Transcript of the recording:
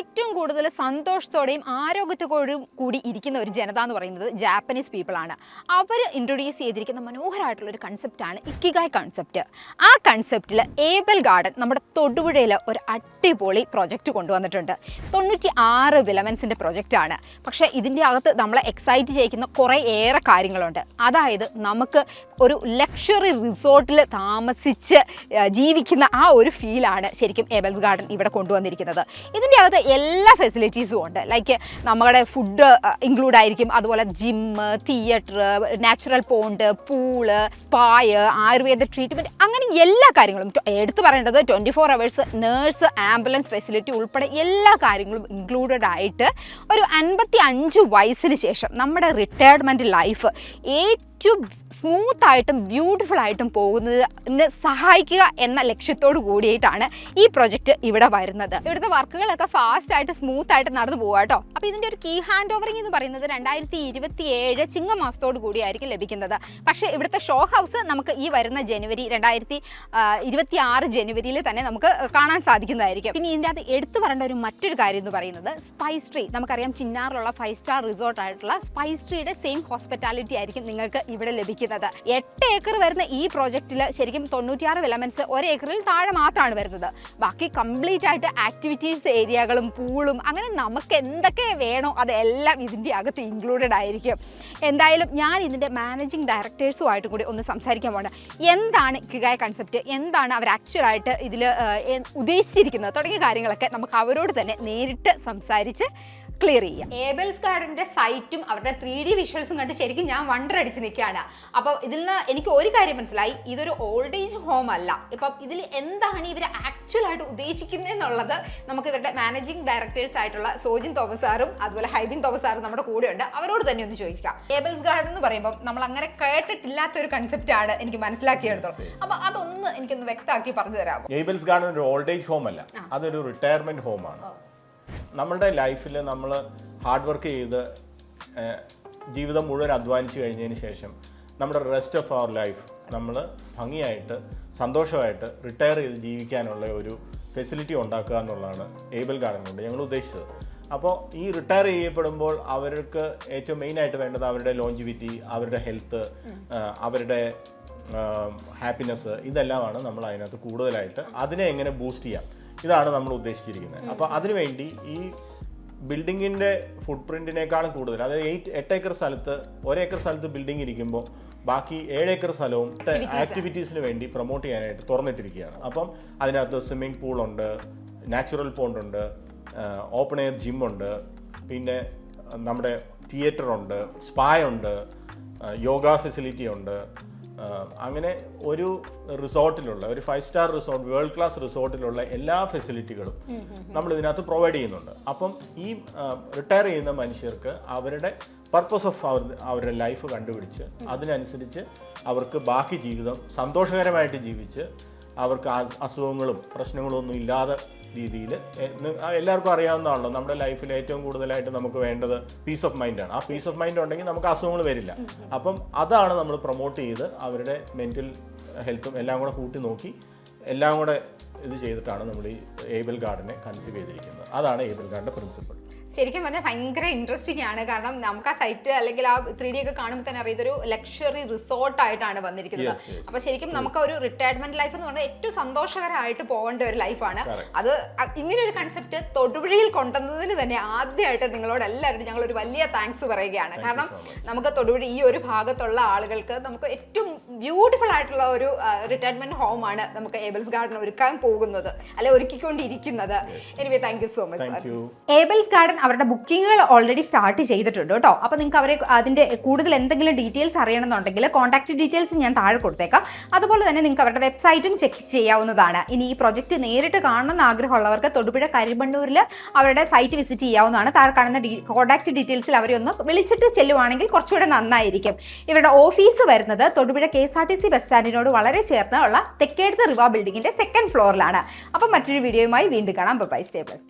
ഏറ്റവും കൂടുതൽ സന്തോഷത്തോടെയും ആരോഗ്യത്തോടും കൂടി ഇരിക്കുന്ന ഒരു ജനത എന്ന് പറയുന്നത് ജാപ്പനീസ് പീപ്പിളാണ് അവർ ഇൻട്രൊഡ്യൂസ് ചെയ്തിരിക്കുന്ന മനോഹരമായിട്ടുള്ള ഒരു കൺസെപ്റ്റാണ് ഇക്കിഗായ് കൺസെപ്റ്റ് ആ കൺസെപ്റ്റിൽ ഏബൽ ഗാർഡൻ നമ്മുടെ തൊടുപുഴയിൽ ഒരു അടിപൊളി പ്രൊജക്റ്റ് കൊണ്ടുവന്നിട്ടുണ്ട്. തൊണ്ണൂറ്റി ആറ് വിലമൻസിന്റെ പ്രൊജക്റ്റാണ് പക്ഷേ ഇതിന്റെ അകത്ത് നമ്മളെ എക്സൈറ്റ് ചെയ്യിക്കുന്ന കുറേ ഏറെ കാര്യങ്ങളുണ്ട്. അതായത് നമുക്ക് ഒരു ലക്ഷറി റിസോർട്ടിൽ താമസിച്ച് ജീവിക്കുന്ന ആ ഒരു ഫീലാണ് ശരിക്കും ഏബൽസ് ഗാർഡൻ ഇവിടെ കൊണ്ടുവന്നിരിക്കുന്നത്. ഇതിന്റെ അകത്ത് എല്ലാ ഫെസിലിറ്റീസും ഉണ്ട്. ലൈക്ക് നമ്മുടെ ഫുഡ് ഇൻക്ലൂഡ് ആയിരിക്കും. അതുപോലെ gym theatre natural pond pool spa Ayurveda treatment അങ്ങനെ എല്ലാ കാര്യങ്ങളും. എടുത്തു പറയേണ്ടത് twenty four hours nurse ambulance facility ഉൾപ്പെടെ എല്ലാ കാര്യങ്ങളും ഇൻക്ലൂഡഡ് ആയിട്ട് ഒരു അൻപത്തി അഞ്ച് വയസ്സിന് ശേഷം നമ്മുടെ റിട്ടയർമെന്റ് ലൈഫ് ഏറ്റവും സ്മൂത്ത് ആയിട്ടും ബ്യൂട്ടിഫുൾ ആയിട്ടും പോകുന്നതിന് സഹായിക്കുക എന്ന ലക്ഷ്യത്തോടു കൂടിയിട്ടാണ് ഈ പ്രൊജക്റ്റ് ഇവിടെ വരുന്നത്. ഇവിടുത്തെ വർക്കുകളൊക്കെ ഫാസ്റ്റ് ആയിട്ട് സ്മൂത്ത് ആയിട്ട് നടന്നു പോകുക കേട്ടോ. അപ്പോൾ ഇതിന്റെ ഒരു കീ ഹാൻഡ് ഓവറിംഗ് എന്ന് പറയുന്നത് രണ്ടായിരത്തി ഇരുപത്തി ഏഴ് ചിങ്ങമാസത്തോടു കൂടിയായിരിക്കും ലഭിക്കുന്നത്. പക്ഷേ ഇവിടുത്തെ ഷോ ഹൗസ് നമുക്ക് ഈ വരുന്ന ജനുവരി രണ്ടായിരത്തി ഇരുപത്തി ആറ് ജനുവരിയിൽ തന്നെ നമുക്ക് കാണാൻ സാധിക്കുന്നതായിരിക്കും. പിന്നെ ഇതിന്റെ അത് എടുത്തു പറയേണ്ട ഒരു മറ്റൊരു കാര്യം എന്ന് പറയുന്നത് സ്പൈസ് ട്രീ നമുക്കറിയാം ചിന്നാറിലുള്ള ഫൈവ് സ്റ്റാർ റിസോർട്ട് ആയിട്ടുള്ള സ്പൈസ് ട്രീയുടെ സെയിം ഹോസ്പിറ്റാലിറ്റി ആയിരിക്കും നിങ്ങൾക്ക് ഇവിടെ ലഭിക്കുന്നത്. എട്ട് ഏക്കർ വരുന്ന ഈ പ്രോജക്റ്റിൽ ശരിക്കും തൊണ്ണൂറ്റിയാറ് വിലമെൻസ് ഒരു ഏക്കറിൽ താഴെ മാത്രമാണ് വരുന്നത്. ബാക്കി കംപ്ലീറ്റ് ആയിട്ട് ആക്ടിവിറ്റീസ് ഏരിയകളും പൂളും അങ്ങനെ നമുക്ക് എന്തൊക്കെ വേണോ അതെല്ലാം ഇതിന്റെ അകത്ത് ഇൻക്ലൂഡഡ് ആയിരിക്കും. എന്തായാലും ഞാൻ ഇതിന്റെ മാനേജിങ് ഡയറക്ടേഴ്സുമായിട്ട് കൂടി ഒന്ന് സംസാരിക്കാൻ പോകണം എന്താണ് കിഗായ കൺസെപ്റ്റ് എന്താണ് അവർ ആക്ച്വലായിട്ട് ഇതിൽ ഉദ്ദേശിച്ചിരിക്കുന്നത്? തുടങ്ങിയ കാര്യങ്ങളൊക്കെ നമുക്ക് അവരോട് തന്നെ നേരിട്ട് സംസാരിച്ച് ക്ലിയർ ചെയ്യാം. ഏബൽസ് ഗാർഡന്റെ സൈറ്റും അവരുടെ ത്രീ ഡി വിഷ്വൽസും കണ്ട് ശരിക്കും ഞാൻ വണ്ടർ അടിച്ച് നിൽക്കുകയാണ്. അപ്പോൾ ഇതിൽ നിന്ന് എനിക്ക് ഒരു കാര്യം മനസ്സിലായി. ഇതൊരു ഓൾഡ് ഏജ് ഹോം അല്ല. ഇപ്പം ഇതിൽ എന്താണ് ഇവർ ആക്ച്വൽ ആയിട്ട് ഉദ്ദേശിക്കുന്നതെന്നുള്ളത് നമുക്ക് ഇവരുടെ മാനേജിംഗ് ഡയറക്ടേഴ്സ് ആയിട്ടുള്ള സോജിൻ തോമസ് സാറും അതുപോലെ ഹൈബിൻ തോമസ് സാറും നമ്മുടെ കൂടെ ഉണ്ട്. അവരോട് തന്നെ ഒന്ന് ചോദിക്കാം. ഏബൽസ് ഗാർഡൻ എന്ന് പറയുമ്പോൾ നമ്മൾ അങ്ങനെ കേട്ടിട്ടില്ലാത്ത ഒരു കൺസെപ്റ്റ് ആണ് എനിക്ക് മനസ്സിലാക്കിയെടുത്തത്. അപ്പോൾ അതൊന്ന് എനിക്കൊന്ന് വ്യക്തമാക്കി പറഞ്ഞു തരാമോ? ഏബിൾസ് ഗാർഡൻ ഒരു ഓൾഡ് ഏജ് ഹോം അല്ല. അതൊരു റിട്ടയർമെന്റ് ഹോമാണ് നമ്മളുടെ ലൈഫിൽ നമ്മൾ ഹാർഡ് വർക്ക് ചെയ്ത് ജീവിതം മുഴുവൻ അധ്വാനിച്ച് കഴിഞ്ഞതിന് ശേഷം നമ്മുടെ റെസ്റ്റ് ഓഫ് അവർ ലൈഫ് നമ്മൾ ഭംഗിയായിട്ട് സന്തോഷമായിട്ട് റിട്ടയർ ചെയ്ത് ജീവിക്കാനുള്ള ഒരു ഫെസിലിറ്റി ഉണ്ടാക്കുക എന്നുള്ളതാണ് ഏബിൾ ഗാർഡൻ കൊണ്ട് ഞങ്ങൾ ഉദ്ദേശിച്ചത്. അപ്പോൾ ഈ റിട്ടയർ ചെയ്യപ്പെടുമ്പോൾ അവർക്ക് ഏറ്റവും മെയിൻ ആയിട്ട് വേണ്ടത് അവരുടെ ലോഞ്ചിവിറ്റി അവരുടെ ഹെൽത്ത് അവരുടെ ഹാപ്പിനെസ് ഇതെല്ലാമാണ് നമ്മൾ അതിനകത്ത് കൂടുതലായിട്ട് അതിനെ എങ്ങനെ ബൂസ്റ്റ് ചെയ്യാം. ഇതാണ് നമ്മൾ ഉദ്ദേശിച്ചിരിക്കുന്നത്. അപ്പോൾ അതിനുവേണ്ടി ഈ ബിൽഡിങ്ങിന്റെ ഫുട് പ്രിന്റിനേക്കാളും കൂടുതൽ അതായത് എയ്റ്റ് എട്ട് ഏക്കർ സ്ഥലത്ത് ഒരേക്കർ സ്ഥലത്ത് ബിൽഡിംഗ് ഇരിക്കുമ്പോൾ ബാക്കി ഏഴ് ഏക്കർ സ്ഥലവും ആക്ടിവിറ്റീസിന് വേണ്ടി പ്രൊമോട്ട് ചെയ്യാനായിട്ട് തുറന്നിട്ടിരിക്കുകയാണ്. അപ്പം അതിനകത്ത് സ്വിമ്മിംഗ് പൂൾ ഉണ്ട് നാച്ചുറൽ പോണ്ട് ഉണ്ട് ഓപ്പൺ എയർ ജിമ്മുണ്ട് പിന്നെ നമ്മുടെ തിയേറ്റർ ഉണ്ട് സ്പാ ഉണ്ട് യോഗ ഫെസിലിറ്റി ഉണ്ട് അങ്ങനെ ഒരു റിസോർട്ടിലുള്ള ഒരു five star resort world class റിസോർട്ടിലുള്ള എല്ലാ ഫെസിലിറ്റികളും നമ്മൾ ഇതിനകത്ത് പ്രൊവൈഡ് ചെയ്യുന്നുണ്ട്. അപ്പം ഈ റിട്ടയർ ചെയ്യുന്ന മനുഷ്യർക്ക് അവരുടെ പർപ്പസ് ഓഫ് അവർ അവരുടെ ലൈഫ് കണ്ടുപിടിച്ച് അതിനനുസരിച്ച് അവർക്ക് ബാക്കി ജീവിതം സന്തോഷകരമായിട്ട് ജീവിച്ച് അവർക്ക് അസുഖങ്ങളും പ്രശ്നങ്ങളും ഒന്നും ഇല്ലാതെ രീതിയിൽ എല്ലാവർക്കും അറിയാവുന്നതാണല്ലോ. നമ്മുടെ ലൈഫിൽ ഏറ്റവും കൂടുതലായിട്ട് നമുക്ക് വേണ്ടത് പീസ് ഓഫ് മൈൻഡാണ് ആ പീസ് ഓഫ് മൈൻഡ് ഉണ്ടെങ്കിൽ നമുക്ക് അസുഖങ്ങൾ വരില്ല. അപ്പം അതാണ് നമ്മൾ പ്രൊമോട്ട് ചെയ്ത് അവരുടെ മെന്റൽ ഹെൽത്തും എല്ലാം കൂടെ കൂട്ടി നോക്കി എല്ലാം കൂടെ ഇത് ചെയ്തിട്ടാണ് നമ്മൾ ഈ ഏബിൾ ഗാർഡിനെ കൺസീവ് ചെയ്തിരിക്കുന്നത്. അതാണ് ഏബിൾ ഗാർഡിന്റെ പ്രിൻസിപ്പിൾ ശരിക്കും പറഞ്ഞാൽ ഭയങ്കര ഇൻട്രസ്റ്റിംഗ് ആണ്. കാരണം നമുക്ക് ആ സൈറ്റ് അല്ലെങ്കിൽ ആ ത്രീ ഡി ഒക്കെ കാണുമ്പോൾ തന്നെ അറിയാം ഇതൊരു ലക്ഷറി റിസോർട്ട് ആയിട്ടാണ് വന്നിരിക്കുന്നത്. അപ്പൊ ശരിക്കും നമുക്ക് ഒരു റിട്ടയർമെന്റ് ലൈഫ് എന്ന് പറഞ്ഞാൽ ഏറ്റവും സന്തോഷകരമായിട്ട് പോകേണ്ട ഒരു ലൈഫാണ്. അത് ഇങ്ങനെ ഒരു കൺസെപ്റ്റ് തൊടുപുഴയിൽ കൊണ്ടുവന്നതിന് തന്നെ ആദ്യമായിട്ട് നിങ്ങളോട് എല്ലാവരും ഞങ്ങൾ ഒരു വലിയ താങ്ക്സ് പറയുകയാണ്. കാരണം നമുക്ക് തൊടുപുഴ ഈ ഒരു ഭാഗത്തുള്ള ആളുകൾക്ക് നമുക്ക് ഏറ്റവും ബ്യൂട്ടിഫുൾ ആയിട്ടുള്ള ഒരു റിട്ടയർമെന്റ് ഹോം ആണ് നമുക്ക് ഏബിൾസ് ഗാർഡൻ ഒരുക്കാൻ പോകുന്നത് അല്ലെ ഒരുക്കിക്കൊണ്ടിരിക്കുന്നത്. Anyway thank you so much Abel's garden അവരുടെ ബുക്കിങ്ങുകൾ ഓൾറെഡി സ്റ്റാർട്ട് ചെയ്തിട്ടുണ്ട് കേട്ടോ. അപ്പോൾ നിങ്ങൾക്ക് അവരെ അതിന്റെ കൂടുതൽ എന്തെങ്കിലും ഡീറ്റെയിൽസ് അറിയണമെന്നുണ്ടെങ്കിൽ കോൺടാക്ട് ഡീറ്റെയിൽസ് ഞാൻ താഴെ കൊടുത്തേക്കാം. അതുപോലെ തന്നെ നിങ്ങൾക്ക് അവരുടെ വെബ്സൈറ്റും ചെക്ക് ചെയ്യാവുന്നതാണ്. ഇനി ഈ പ്രൊജക്റ്റ് നേരിട്ട് കാണണമെന്ന് ആഗ്രഹമുള്ളവർക്ക് തൊടുപുഴ കരിമ്പണ്ണൂരിൽ അവരുടെ സൈറ്റ് വിസിറ്റ് ചെയ്യാവുന്നതാണ്. താഴെ കാണുന്ന കോൺടാക്ട് ഡീറ്റെയിൽസിൽ അവരെ ഒന്ന് വിളിച്ചിട്ട് ചെല്ലുവാണെങ്കിൽ കുറച്ചുകൂടെ നന്നായിരിക്കും. ഇവരുടെ ഓഫീസ് വരുന്നത് Thodupuzha K S R T C bus സ്റ്റാൻഡിനോട് വളരെ ചേർന്ന് ഉള്ള തെക്കേടുത്ത് റിവ ബിൽഡിങ്ങിന്റെ സെക്കൻഡ് ഫ്ലോറിലാണ് അപ്പം മറ്റൊരു വീഡിയോയുമായി വീണ്ടും കാണാം. By stay plus